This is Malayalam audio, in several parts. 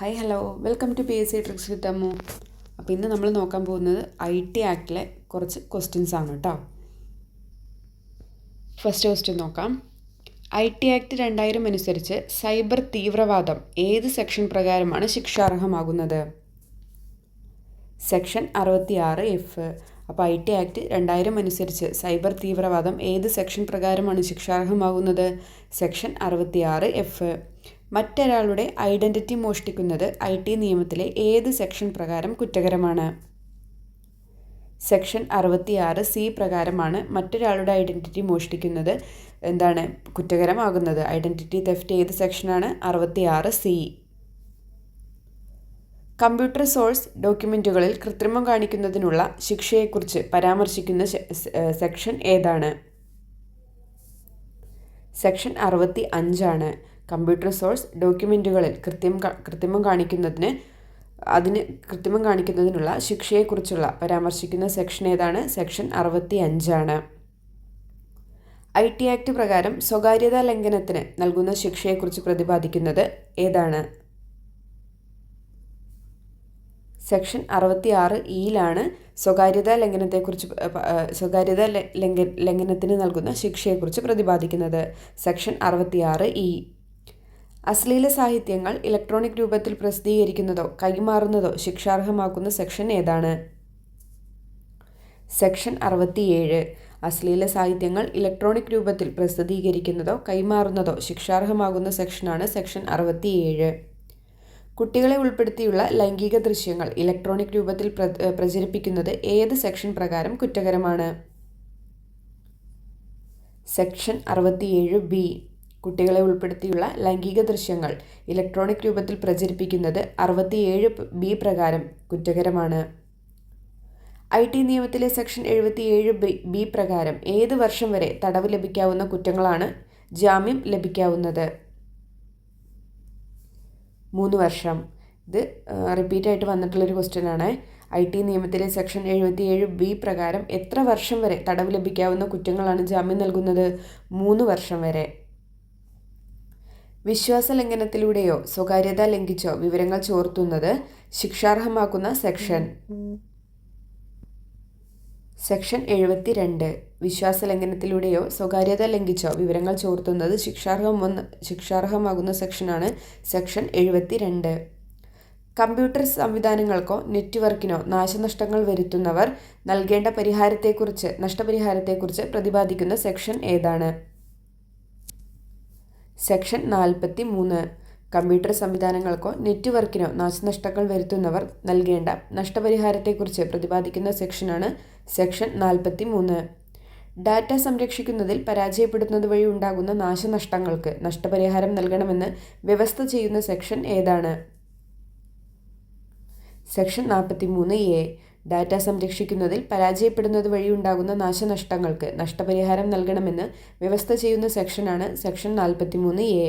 Hi hello welcome to P S C tricks Ammu അപ്പോൾ ഇന്ന് നമ്മൾ നോക്കാൻ പോകുന്നത് ഐ ടി ആക്ടിലെ കുറച്ച് ക്വസ്റ്റ്യൻസ് ആണ് കേട്ടോ ഫസ്റ്റ് ക്വസ്റ്റ്യൻ നോക്കാം. ഐ ടി ആക്ട് രണ്ടായിരം അനുസരിച്ച് സൈബർ തീവ്രവാദം ഏത് സെക്ഷൻ പ്രകാരമാണ് ശിക്ഷാർഹമാകുന്നത്? സെക്ഷൻ അറുപത്തി ആറ് എഫ് അപ്പോൾ ഐ ടി ആക്ട് രണ്ടായിരം അനുസരിച്ച് സൈബർ തീവ്രവാദം ഏത് സെക്ഷൻ പ്രകാരമാണ് ശിക്ഷാർഹമാകുന്നത്? സെക്ഷൻ അറുപത്തി ആറ് എഫ് മറ്റൊരാളുടെ ഐഡന്റിറ്റി മോഷ്ടിക്കുന്നത് ഐ ടി നിയമത്തിലെ ഏത് സെക്ഷൻ പ്രകാരം കുറ്റകരമാണ്? സെക്ഷൻ അറുപത്തിയാറ് സി പ്രകാരമാണ് മറ്റൊരാളുടെ ഐഡന്റിറ്റി മോഷ്ടിക്കുന്നത് എന്താണ് കുറ്റകരമാകുന്നത്? ഐഡന്റിറ്റി തെഫ്റ്റ് ഏത് സെക്ഷനാണ്? അറുപത്തിയാറ് സി. കമ്പ്യൂട്ടർ സോഴ്സ് ഡോക്യുമെന്റുകളിൽ കൃത്രിമം കാണിക്കുന്നതിനുള്ള ശിക്ഷയെക്കുറിച്ച് പരാമർശിക്കുന്ന സെക്ഷൻ ഏതാണ്? സെക്ഷൻ അറുപത്തി അഞ്ചാണ് കമ്പ്യൂട്ടർ സോഴ്സ് ഡോക്യുമെന്റുകളിൽ കൃത്യം കൃത്രിമം കാണിക്കുന്നതിന് അതിന് കൃത്രിമം കാണിക്കുന്നതിനുള്ള ശിക്ഷയെക്കുറിച്ചുള്ള പരാമർശിക്കുന്ന സെക്ഷൻ ഏതാണ്? സെക്ഷൻ അറുപത്തി അഞ്ചാണ് ഐ ടി ആക്ട് പ്രകാരം സ്വകാര്യതാ ലംഘനത്തിന് നൽകുന്ന ശിക്ഷയെക്കുറിച്ച് പ്രതിപാദിക്കുന്നത് ഏതാണ്? സെക്ഷൻ അറുപത്തി ആറ് ഇയിലാണ് സ്വകാര്യതാ ലംഘനത്തെക്കുറിച്ച് സ്വകാര്യതാ ലംഘ ലംഘനത്തിന് നൽകുന്ന ശിക്ഷയെക്കുറിച്ച് പ്രതിപാദിക്കുന്നത്. സെക്ഷൻ അറുപത്തി ആറ് ഇ. അശ്ലീല സാഹിത്യങ്ങൾ ഇലക്ട്രോണിക് രൂപത്തിൽ പ്രസിദ്ധീകരിക്കുന്നതോ കൈമാറുന്നതോ ശിക്ഷാർഹമാക്കുന്ന സെക്ഷൻ ഏതാണ്? സെക്ഷൻ അറുപത്തിയേഴ്. അശ്ലീല സാഹിത്യങ്ങൾ ഇലക്ട്രോണിക് രൂപത്തിൽ പ്രസിദ്ധീകരിക്കുന്നതോ കൈമാറുന്നതോ ശിക്ഷാർഹമാകുന്ന സെക്ഷനാണ് സെക്ഷൻ അറുപത്തിയേഴ്. കുട്ടികളെ ഉൾപ്പെടുത്തിയുള്ള ലൈംഗിക ദൃശ്യങ്ങൾ ഇലക്ട്രോണിക് രൂപത്തിൽ പ്രചരിപ്പിക്കുന്നത് ഏത് സെക്ഷൻ പ്രകാരം കുറ്റകരമാണ്? സെക്ഷൻ അറുപത്തിയേഴ് ബി. കുട്ടികളെ ഉൾപ്പെടുത്തിയുള്ള ലൈംഗിക ദൃശ്യങ്ങൾ ഇലക്ട്രോണിക് രൂപത്തിൽ പ്രചരിപ്പിക്കുന്നത് അറുപത്തിയേഴ് ബി പ്രകാരം കുറ്റകരമാണ്. ഐ ടി നിയമത്തിലെ സെക്ഷൻ എഴുപത്തിയേഴ് ബി പ്രകാരം ഏത് വർഷം വരെ തടവ് ലഭിക്കാവുന്ന കുറ്റങ്ങളാണ് ജാമ്യം ലഭിക്കാവുന്നത്? മൂന്ന് വർഷം. ഇത് റിപ്പീറ്റായിട്ട് വന്നിട്ടുള്ളൊരു ക്വസ്റ്റ്യൻ ആണ് ഐ ടി നിയമത്തിലെ സെക്ഷൻ എഴുപത്തിയേഴ് ബി പ്രകാരം എത്ര വർഷം വരെ തടവ് ലഭിക്കാവുന്ന കുറ്റങ്ങളാണ് ജാമ്യം നൽകുന്നത്? മൂന്ന് വർഷം വരെ. വിശ്വാസ ലംഘനത്തിലൂടെയോ സ്വകാര്യത ലംഘിച്ചോ വിവരങ്ങൾ ചോർത്തുന്നത് ശിക്ഷാർഹമാക്കുന്ന സെക്ഷൻ. സെക്ഷൻ എഴുപത്തി രണ്ട് വിശ്വാസ ലംഘനത്തിലൂടെയോ സ്വകാര്യത ലംഘിച്ചോ വിവരങ്ങൾ ചോർത്തുന്നത് ശിക്ഷാർഹമെന്ന് ശിക്ഷാർഹമാകുന്ന സെക്ഷനാണ് സെക്ഷൻ എഴുപത്തി രണ്ട് കമ്പ്യൂട്ടർ സംവിധാനങ്ങൾക്കോ നെറ്റ്വർക്കിനോ നാശനഷ്ടങ്ങൾ വരുത്തുന്നവർ നൽകേണ്ട പരിഹാരത്തെക്കുറിച്ച് നഷ്ടപരിഹാരത്തെക്കുറിച്ച് പ്രതിപാദിക്കുന്ന സെക്ഷൻ ഏതാണ്? സെക്ഷൻ നാൽപ്പത്തി മൂന്ന് കമ്പ്യൂട്ടർ സംവിധാനങ്ങൾക്കോ നെറ്റ്വർക്കിനോ നാശനഷ്ടങ്ങൾ വരുത്തുന്നവർ നൽകേണ്ട നഷ്ടപരിഹാരത്തെക്കുറിച്ച് പ്രതിപാദിക്കുന്ന സെക്ഷനാണ് സെക്ഷൻ നാൽപ്പത്തി മൂന്ന് ഡാറ്റ സംരക്ഷിക്കുന്നതിൽ പരാജയപ്പെടുന്നത് വഴി ഉണ്ടാകുന്ന നാശനഷ്ടങ്ങൾക്ക് നഷ്ടപരിഹാരം നൽകണമെന്ന് വ്യവസ്ഥ ചെയ്യുന്ന സെക്ഷൻ ഏതാണ്? സെക്ഷൻ നാൽപ്പത്തി മൂന്ന് എ. ഡാറ്റ സംരക്ഷിക്കുന്നതിൽ പരാജയപ്പെടുന്നത് വഴിയുണ്ടാകുന്ന നാശനഷ്ടങ്ങൾക്ക് നഷ്ടപരിഹാരം നൽകണമെന്ന് വ്യവസ്ഥ ചെയ്യുന്ന സെക്ഷനാണ് സെക്ഷൻ നാൽപ്പത്തിമൂന്ന് എ.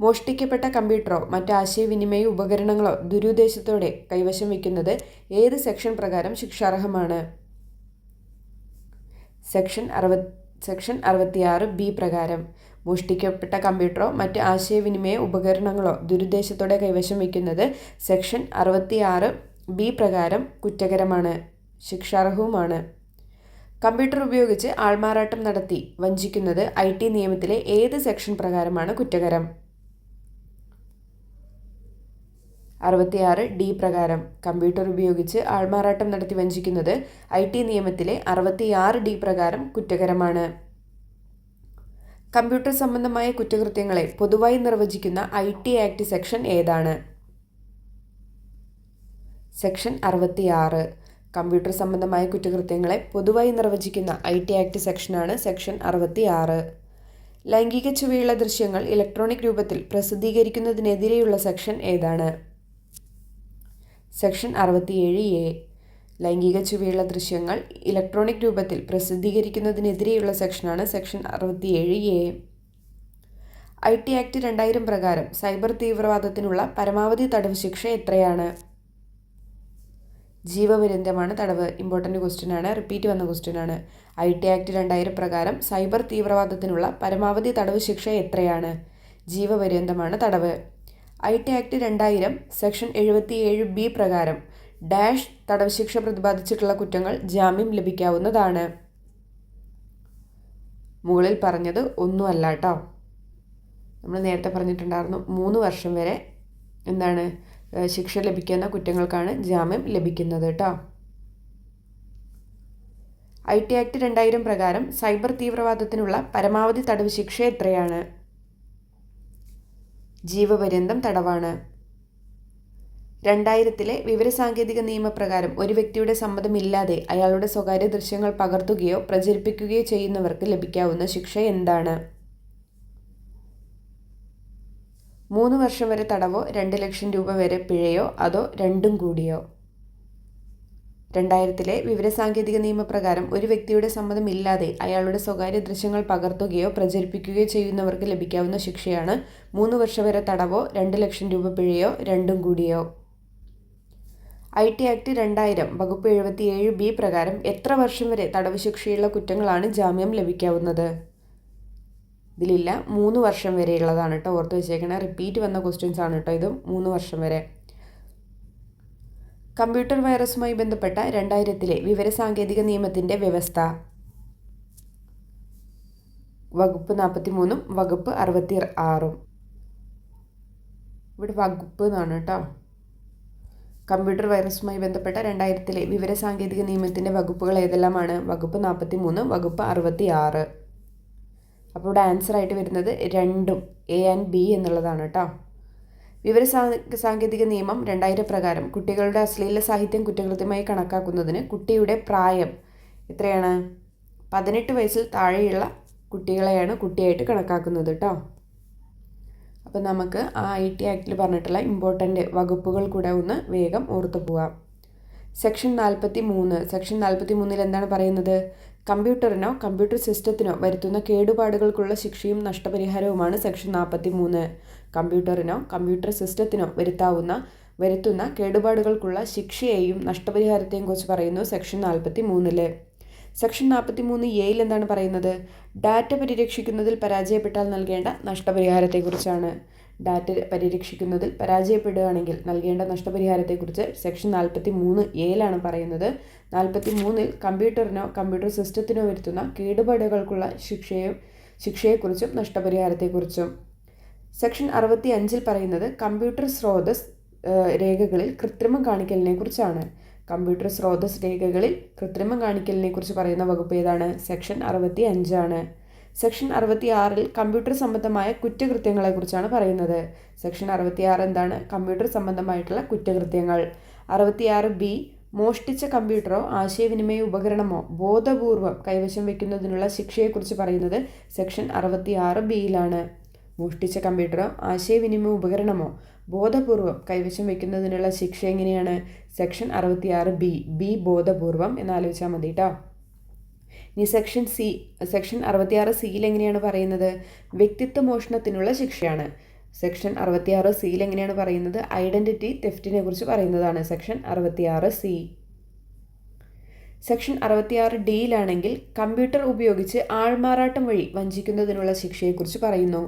മോഷ്ടിക്കപ്പെട്ട കമ്പ്യൂട്ടറോ മറ്റ് ആശയവിനിമയ ഉപകരണങ്ങളോ ദുരുദ്ദേശത്തോടെ കൈവശം വയ്ക്കുന്നത് ഏത് സെക്ഷൻ പ്രകാരം ശിക്ഷാർഹമാണ്? സെക്ഷൻ അറുപ സെക്ഷൻ അറുപത്തിയാറ് ബി പ്രകാരം മോഷ്ടിക്കപ്പെട്ട കമ്പ്യൂട്ടറോ മറ്റ് ആശയവിനിമയ ഉപകരണങ്ങളോ ദുരുദ്ദേശത്തോടെ കൈവശം വയ്ക്കുന്നത് സെക്ഷൻ അറുപത്തിയാറ് ബി പ്രകാരം കുറ്റകരമാണ് ശിക്ഷാർഹവുമാണ്. കമ്പ്യൂട്ടർ ഉപയോഗിച്ച് ആൾമാറാട്ടം നടത്തി വഞ്ചിക്കുന്നത് ഐ ടി നിയമത്തിലെ ഏത് സെക്ഷൻ പ്രകാരമാണ് കുറ്റകരം? അറുപത്തിയാറ് ഡി പ്രകാരം കമ്പ്യൂട്ടർ ഉപയോഗിച്ച് ആൾമാറാട്ടം നടത്തി വഞ്ചിക്കുന്നത് ഐ ടി നിയമത്തിലെ അറുപത്തിയാറ് ഡി പ്രകാരം കുറ്റകരമാണ്. കമ്പ്യൂട്ടർ സംബന്ധമായ കുറ്റകൃത്യങ്ങളെ പൊതുവായി നിർവചിക്കുന്ന ഐ ടി ആക്ട് സെക്ഷൻ ഏതാണ്? സെക്ഷൻ അറുപത്തിയാറ്. കമ്പ്യൂട്ടർ സംബന്ധമായ കുറ്റകൃത്യങ്ങളെ പൊതുവായി നിർവചിക്കുന്ന ഐ ടി ആക്ട് സെക്ഷനാണ് സെക്ഷൻ അറുപത്തിയാറ്. ലൈംഗിക ചുവയുള്ള ദൃശ്യങ്ങൾ ഇലക്ട്രോണിക് രൂപത്തിൽ പ്രസിദ്ധീകരിക്കുന്നതിനെതിരെയുള്ള സെക്ഷൻ ഏതാണ്? സെക്ഷൻ അറുപത്തിയേഴ് എ ലൈംഗിക ചുവയുള്ള ദൃശ്യങ്ങൾ ഇലക്ട്രോണിക് രൂപത്തിൽ പ്രസിദ്ധീകരിക്കുന്നതിനെതിരെയുള്ള സെക്ഷനാണ് സെക്ഷൻ അറുപത്തിയേഴ് എ ഐ ടി ആക്ട് രണ്ടായിരം പ്രകാരം സൈബർ തീവ്രവാദത്തിനുള്ള പരമാവധി തടവ് ശിക്ഷ എത്രയാണ്? ജീവപര്യന്തമാണ് തടവ്. ഇമ്പോർട്ടന്റ് ക്വസ്റ്റ്യൻ ആണ്. റിപ്പീറ്റ് വന്ന ക്വസ്റ്റ്യൻ ആണ്. ഐ ടി ആക്ട് രണ്ടായിരം പ്രകാരം സൈബർ തീവ്രവാദത്തിനുള്ള പരമാവധി തടവ് ശിക്ഷ എത്രയാണ്? ജീവപര്യന്തമാണ് തടവ്. ഐ ടി ആക്ട് രണ്ടായിരം സെക്ഷൻ എഴുപത്തിയേഴ് ബി പ്രകാരം ഡാഷ് തടവ് ശിക്ഷ പ്രതിപാദിച്ചിട്ടുള്ള കുറ്റങ്ങൾ ജാമ്യം ലഭിക്കാവുന്നതാണ്. മുകളിൽ പറഞ്ഞത് ഒന്നുമല്ല കേട്ടോ നമ്മൾ നേരത്തെ പറഞ്ഞിട്ടുണ്ടായിരുന്നു മൂന്ന് വർഷം വരെ എന്താണ്? ശിക്ഷ ലഭിക്കുന്ന കുറ്റങ്ങൾക്കാണ് ജാമ്യം ലഭിക്കുന്നത് കേട്ടോ ഐ ടി ആക്ട് രണ്ടായിരം പ്രകാരം സൈബർ തീവ്രവാദത്തിനുള്ള പരമാവധി തടവ് ശിക്ഷ എത്രയാണ്? ജീവപര്യന്തം തടവാണ്. രണ്ടായിരത്തിലെ വിവരസാങ്കേതിക നിയമപ്രകാരം ഒരു വ്യക്തിയുടെ സമ്മതമില്ലാതെ അയാളുടെ സ്വകാര്യ ദൃശ്യങ്ങൾ പകർത്തുകയോ പ്രചരിപ്പിക്കുകയോ ചെയ്യുന്നവർക്ക് ലഭിക്കാവുന്ന ശിക്ഷ എന്താണ്? മൂന്ന് വർഷം വരെ തടവോ രണ്ട് ലക്ഷം രൂപ വരെ പിഴയോ അതോ രണ്ടും കൂടിയോ? രണ്ടായിരത്തിലെ വിവരസാങ്കേതിക നിയമപ്രകാരം ഒരു വ്യക്തിയുടെ സമ്മതമില്ലാതെ അയാളുടെ സ്വകാര്യ ദൃശ്യങ്ങൾ പകർത്തുകയോ പ്രചരിപ്പിക്കുകയോ ചെയ്യുന്നവർക്ക് ലഭിക്കാവുന്ന ശിക്ഷയാണ് മൂന്ന് വർഷം വരെ തടവോ രണ്ട് ലക്ഷം രൂപ പിഴയോ രണ്ടും കൂടിയോ? ഐ ടി ആക്ട് രണ്ടായിരം വകുപ്പ് എഴുപത്തിയേഴ് ബി പ്രകാരം എത്ര വർഷം വരെ തടവ് ശിക്ഷയുള്ള കുറ്റങ്ങളാണ് ജാമ്യം ലഭിക്കാവുന്നത്? ഇതിലില്ല. മൂന്ന് വർഷം വരെയുള്ളതാണ് കേട്ടോ ഓർത്ത് വെച്ചേക്കണേ. റിപ്പീറ്റ് വന്ന ക്വസ്റ്റ്യൻസ് ആണ് കേട്ടോ ഇത്. മൂന്ന് വർഷം വരെ. കമ്പ്യൂട്ടർ വൈറസുമായി ബന്ധപ്പെട്ട രണ്ടായിരത്തിലെ വിവരസാങ്കേതിക നിയമത്തിന്റെ വ്യവസ്ഥ. വകുപ്പ് നാൽപ്പത്തി മൂന്നും വകുപ്പ് അറുപത്തി ആറും ഇവിടെ വകുപ്പ് എന്നാണ് കേട്ടോ കമ്പ്യൂട്ടർ വൈറസുമായി ബന്ധപ്പെട്ട രണ്ടായിരത്തിലെ വിവരസാങ്കേതിക നിയമത്തിന്റെ വകുപ്പുകൾ ഏതെല്ലാമാണ്? വകുപ്പ് നാൽപ്പത്തി മൂന്ന് വകുപ്പ് അറുപത്തി ആറ് അപ്പോൾ ഇവിടെ ആൻസർ ആയിട്ട് വരുന്നത് രണ്ടും എ ആൻഡ് ബി എന്നുള്ളതാണ് കേട്ടോ. വിവര സാങ്കേതിക നിയമം രണ്ടായിരം പ്രകാരം കുട്ടികളുടെ അശ്ലീല സാഹിത്യം കുറ്റകൃത്യമായി കണക്കാക്കുന്നതിന് കുട്ടിയുടെ പ്രായം എത്രയാണ്? പതിനെട്ട് വയസ്സിൽ താഴെയുള്ള കുട്ടികളെയാണ് കുട്ടിയായിട്ട് കണക്കാക്കുന്നത് കേട്ടോ. അപ്പോൾ നമുക്ക് ആ ഐ ടി ആക്ടിൽ പറഞ്ഞിട്ടുള്ള ഇമ്പോർട്ടന്റ് വകുപ്പുകൾ കൂടെ ഒന്ന് വേഗം ഓർത്തു പോവാം. സെക്ഷൻ നാൽപ്പത്തി മൂന്ന് സെക്ഷൻ നാൽപ്പത്തി മൂന്നിൽ എന്താണ് പറയുന്നത്? കമ്പ്യൂട്ടറിനോ കമ്പ്യൂട്ടർ സിസ്റ്റത്തിനോ വരുത്തുന്ന കേടുപാടുകൾക്കുള്ള ശിക്ഷയും നഷ്ടപരിഹാരവുമാണ് സെക്ഷൻ നാൽപ്പത്തി മൂന്ന് കമ്പ്യൂട്ടറിനോ കമ്പ്യൂട്ടർ സിസ്റ്റത്തിനോ വരുത്താവുന്ന വരുത്തുന്ന കേടുപാടുകൾക്കുള്ള ശിക്ഷയെയും നഷ്ടപരിഹാരത്തെയും കുറിച്ച് പറയുന്നു സെക്ഷൻ നാൽപ്പത്തി മൂന്നിൽ സെക്ഷൻ നാൽപ്പത്തി മൂന്ന് എയിൽ എന്താണ് പറയുന്നത്? ഡാറ്റ പരിരക്ഷിക്കുന്നതിൽ പരാജയപ്പെട്ടാൽ നൽകേണ്ട നഷ്ടപരിഹാരത്തെക്കുറിച്ചാണ്. ഡാറ്റ പരിരക്ഷിക്കുന്നതിൽ പരാജയപ്പെടുകയാണെങ്കിൽ നൽകേണ്ട നഷ്ടപരിഹാരത്തെക്കുറിച്ച് സെക്ഷൻ നാൽപ്പത്തി മൂന്ന് എയിലാണ് പറയുന്നത്. നാൽപ്പത്തി മൂന്നിൽ കമ്പ്യൂട്ടറിനോ കമ്പ്യൂട്ടർ സിസ്റ്റത്തിനോ വരുത്തുന്ന കേടുപാടുകൾക്കുള്ള ശിക്ഷയും ശിക്ഷയെക്കുറിച്ചും നഷ്ടപരിഹാരത്തെക്കുറിച്ചും. സെക്ഷൻ അറുപത്തി അഞ്ചിൽ പറയുന്നത് കമ്പ്യൂട്ടർ സ്രോതസ് രേഖകളിൽ കൃത്രിമം കാണിക്കലിനെ കുറിച്ചാണ് കമ്പ്യൂട്ടർ സ്രോതസ് രേഖകളിൽ കൃത്രിമം കാണിക്കലിനെ കുറിച്ച് പറയുന്ന വകുപ്പ് ഏതാണ്? സെക്ഷൻ അറുപത്തി അഞ്ചാണ് സെക്ഷൻ അറുപത്തി ആറിൽ കമ്പ്യൂട്ടർ സംബന്ധമായ കുറ്റകൃത്യങ്ങളെക്കുറിച്ചാണ് പറയുന്നത്. സെക്ഷൻ അറുപത്തി ആറ് എന്താണ്? കമ്പ്യൂട്ടർ സംബന്ധമായിട്ടുള്ള കുറ്റകൃത്യങ്ങൾ. അറുപത്തിയാറ് ബി മോഷ്ടിച്ച കമ്പ്യൂട്ടറോ ആശയവിനിമയ ഉപകരണമോ ബോധപൂർവം കൈവശം വയ്ക്കുന്നതിനുള്ള ശിക്ഷയെക്കുറിച്ച് പറയുന്നത് സെക്ഷൻ അറുപത്തിയാറ് ബിയിലാണ്. മോഷ്ടിച്ച കമ്പ്യൂട്ടറോ ആശയവിനിമയ ഉപകരണമോ ബോധപൂർവം കൈവശം വയ്ക്കുന്നതിനുള്ള ശിക്ഷ എങ്ങനെയാണ്? സെക്ഷൻ അറുപത്തിയാറ് ബി ബി ബോധപൂർവം എന്നാലോചിച്ചാൽ മതി കേട്ടോ ഇനി സെക്ഷൻ സി സെക്ഷൻ അറുപത്തിയാറ് സിയിൽ എങ്ങനെയാണ് പറയുന്നത്? വ്യക്തിത്വ മോഷണത്തിനുള്ള ശിക്ഷയാണ്. സെക്ഷൻ അറുപത്തിയാറ് സിയിൽ എങ്ങനെയാണ് പറയുന്നത്? ഐഡന്റിറ്റി തെഫ്റ്റിനെ കുറിച്ച് പറയുന്നതാണ് സെക്ഷൻ അറുപത്തിയാറ് സി. സെക്ഷൻ അറുപത്തിയാറ് ഡിയിലാണെങ്കിൽ കമ്പ്യൂട്ടർ ഉപയോഗിച്ച് ആൾമാറാട്ടം വഴി വഞ്ചിക്കുന്നതിനുള്ള ശിക്ഷയെക്കുറിച്ച് പറയുന്നു.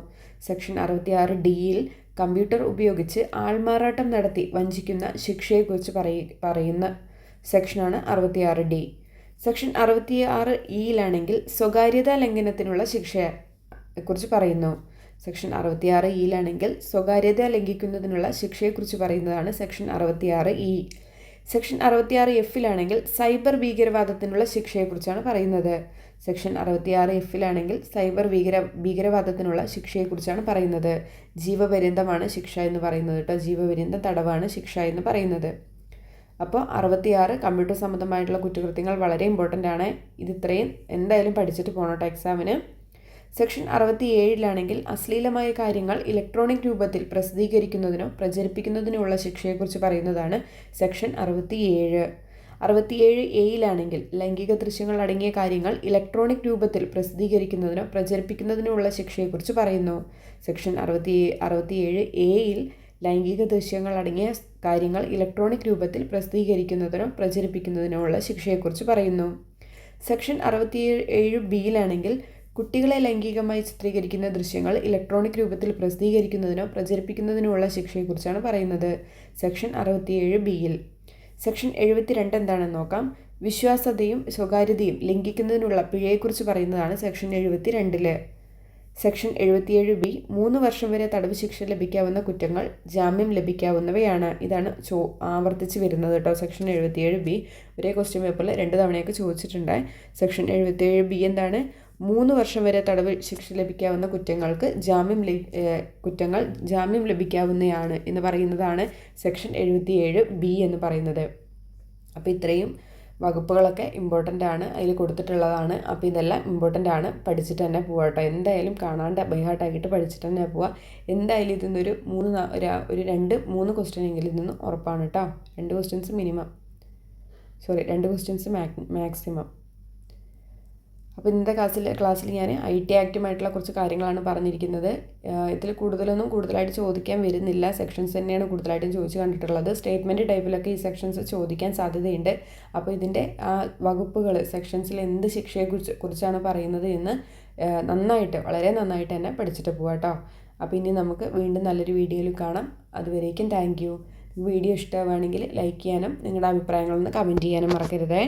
സെക്ഷൻ അറുപത്തിയാറ് ഡിയിൽ കമ്പ്യൂട്ടർ ഉപയോഗിച്ച് ആൾമാറാട്ടം നടത്തി വഞ്ചിക്കുന്ന ശിക്ഷയെക്കുറിച്ച് പറയ പറയുന്ന സെക്ഷനാണ് അറുപത്തിയാറ് ഡി. സെക്ഷൻ അറുപത്തി ആറ് ഇയിലാണെങ്കിൽ സ്വകാര്യതാ ലംഘനത്തിനുള്ള ശിക്ഷയെക്കുറിച്ച് പറയുന്നു. സെക്ഷൻ അറുപത്തിയാറ് ഇയിലാണെങ്കിൽ സ്വകാര്യത ലംഘിക്കുന്നതിനുള്ള ശിക്ഷയെക്കുറിച്ച് പറയുന്നതാണ് സെക്ഷൻ അറുപത്തിയാറ് ഇ. സെക്ഷൻ അറുപത്തിയാറ് എഫിലാണെങ്കിൽ സൈബർ ഭീകരവാദത്തിനുള്ള ശിക്ഷയെക്കുറിച്ചാണ് പറയുന്നത്. സെക്ഷൻ അറുപത്തിയാറ് എഫിലാണെങ്കിൽ സൈബർ ഭീകര ഭീകരവാദത്തിനുള്ള ശിക്ഷയെക്കുറിച്ചാണ് പറയുന്നത്. ജീവപര്യന്തമാണ് ശിക്ഷ എന്ന് പറയുന്നത് കേട്ടോ ജീവപര്യന്തം തടവാണ് ശിക്ഷ എന്ന് പറയുന്നത്. അപ്പോൾ അറുപത്തിയാറ് കമ്പ്യൂട്ടർ സംബന്ധമായിട്ടുള്ള കുറ്റകൃത്യങ്ങൾ വളരെ ഇമ്പോർട്ടന്റ് ആണ്. ഇത് ഇത്രയും എന്തായാലും പഠിച്ചിട്ട് പോകണം എക്സാമിന് സെക്ഷൻ അറുപത്തി ഏഴിലാണെങ്കിൽ അശ്ലീലമായ കാര്യങ്ങൾ ഇലക്ട്രോണിക് രൂപത്തിൽ പ്രസിദ്ധീകരിക്കുന്നതിനോ പ്രചരിപ്പിക്കുന്നതിനോ ഉള്ള ശിക്ഷയെക്കുറിച്ച് പറയുന്നതാണ് സെക്ഷൻ അറുപത്തിയേഴ്. അറുപത്തിയേഴ് എയിലാണെങ്കിൽ ലൈംഗിക ദൃശ്യങ്ങൾ അടങ്ങിയ കാര്യങ്ങൾ ഇലക്ട്രോണിക് രൂപത്തിൽ പ്രസിദ്ധീകരിക്കുന്നതിനോ പ്രചരിപ്പിക്കുന്നതിനോ ഉള്ള ശിക്ഷയെക്കുറിച്ച് പറയുന്നു. സെക്ഷൻ അറുപത്തി അറുപത്തിയേഴ് എയിൽ ലൈംഗിക ദൃശ്യങ്ങൾ അടങ്ങിയ കാര്യങ്ങൾ ഇലക്ട്രോണിക് രൂപത്തിൽ പ്രസിദ്ധീകരിക്കുന്നതിനോ പ്രചരിപ്പിക്കുന്നതിനോ ഉള്ള ശിക്ഷയെക്കുറിച്ച് പറയുന്നു. സെക്ഷൻ അറുപത്തിയേഴ് ഏഴ് ബിയിലാണെങ്കിൽ കുട്ടികളെ ലൈംഗികമായി ചിത്രീകരിക്കുന്ന ദൃശ്യങ്ങൾ ഇലക്ട്രോണിക് രൂപത്തിൽ പ്രസിദ്ധീകരിക്കുന്നതിനോ പ്രചരിപ്പിക്കുന്നതിനോ ഉള്ള ശിക്ഷയെക്കുറിച്ചാണ് പറയുന്നത്. സെക്ഷൻ അറുപത്തിയേഴ് ബിയിൽ സെക്ഷൻ എഴുപത്തിരണ്ട് എന്താണെന്ന് നോക്കാം. വിശ്വാസതയും സ്വകാര്യതയും ലംഘിക്കുന്നതിനുള്ള പിഴയെക്കുറിച്ച് പറയുന്നതാണ് സെക്ഷൻ എഴുപത്തി രണ്ടിൽ സെക്ഷൻ എഴുപത്തിയേഴ് ബി മൂന്ന് വർഷം വരെ തടവ് ശിക്ഷ ലഭിക്കാവുന്ന കുറ്റങ്ങൾ ജാമ്യം ലഭിക്കാവുന്നവയാണ്. ഇതാണ് ചോ ആവർത്തിച്ച് വരുന്നത് കേട്ടോ. സെക്ഷൻ എഴുപത്തിയേഴ് ബി ഒരേ ക്വസ്റ്റ്യൻ പേപ്പറിൽ രണ്ട് തവണയൊക്കെ ചോദിച്ചിട്ടുണ്ട്. സെക്ഷൻ എഴുപത്തിയേഴ് ബി എന്താണ്? മൂന്ന് വർഷം വരെ തടവ് ശിക്ഷ ലഭിക്കാവുന്ന കുറ്റങ്ങൾക്ക് ജാമ്യം കുറ്റങ്ങൾ ജാമ്യം ലഭിക്കാവുന്നതാണ് എന്ന് പറയുന്നതാണ് സെക്ഷൻ എഴുപത്തിയേഴ് ബി എന്ന് പറയുന്നത്. അപ്പോൾ ഇത്രയും വകുപ്പുകളൊക്കെ ഇമ്പോർട്ടന്റ് ആണ്. അതിൽ കൊടുത്തിട്ടുള്ളതാണ്. അപ്പോൾ ഇതെല്ലാം ഇമ്പോർട്ടന്റ് ആണ്. പഠിച്ചിട്ട് തന്നെ പോകട്ടെ എന്തായാലും കാണാണ്ട് ബൈഹാർട്ടാക്കിയിട്ട് പഠിച്ചിട്ട് തന്നെ പോവുക എന്തായാലും ഇതിൽ നിന്നൊരു മൂന്ന് ഒരു രണ്ട് മൂന്ന് ക്വസ്റ്റ്യൻ എങ്കിലും ഇതിൽ നിന്ന് ഉറപ്പാണ് കേട്ടോ രണ്ട് ക്വസ്റ്റ്യൻസ് മിനിമം സോറി രണ്ട് ക്വസ്റ്റ്യൻസ് മാക്സിമം അപ്പോൾ ഇന്നത്തെ ക്ലാസ്സിൽ ക്ലാസ്സിൽ ഞാൻ ഐ ടി ആക്റ്റുമായിട്ടുള്ള കുറച്ച് കാര്യങ്ങളാണ് പറഞ്ഞിരിക്കുന്നത്. ഇതിൽ കൂടുതലൊന്നും കൂടുതലായിട്ട് ചോദിക്കാൻ വരുന്നില്ല. സെക്ഷൻസ് തന്നെയാണ് കൂടുതലായിട്ടും ചോദിച്ചു കണ്ടിട്ടുള്ളത്. സ്റ്റേറ്റ്മെന്റ് ടൈപ്പിലൊക്കെ ഈ സെക്ഷൻസ് ചോദിക്കാൻ സാധ്യതയുണ്ട്. അപ്പോൾ ഇതിന്റെ ആ വകുപ്പുകൾ സെക്ഷൻസിൽ എന്ത് ശിക്ഷയെക്കുറിച്ച് കുറിച്ചാണ് പറയുന്നത് എന്ന് നന്നായിട്ട് വളരെ നന്നായിട്ട് തന്നെ പഠിച്ചിട്ട് പോകാം കേട്ടോ അപ്പോൾ ഇനി നമുക്ക് വീണ്ടും നല്ലൊരു വീഡിയോയിൽ കാണാം. അതുവരേക്കും താങ്ക് യു വീഡിയോ ഇഷ്ടമാണെങ്കിൽ ലൈക്ക് ചെയ്യാനും നിങ്ങളുടെ അഭിപ്രായങ്ങളൊന്ന് കമന്റ് ചെയ്യാനും മറക്കരുതേ.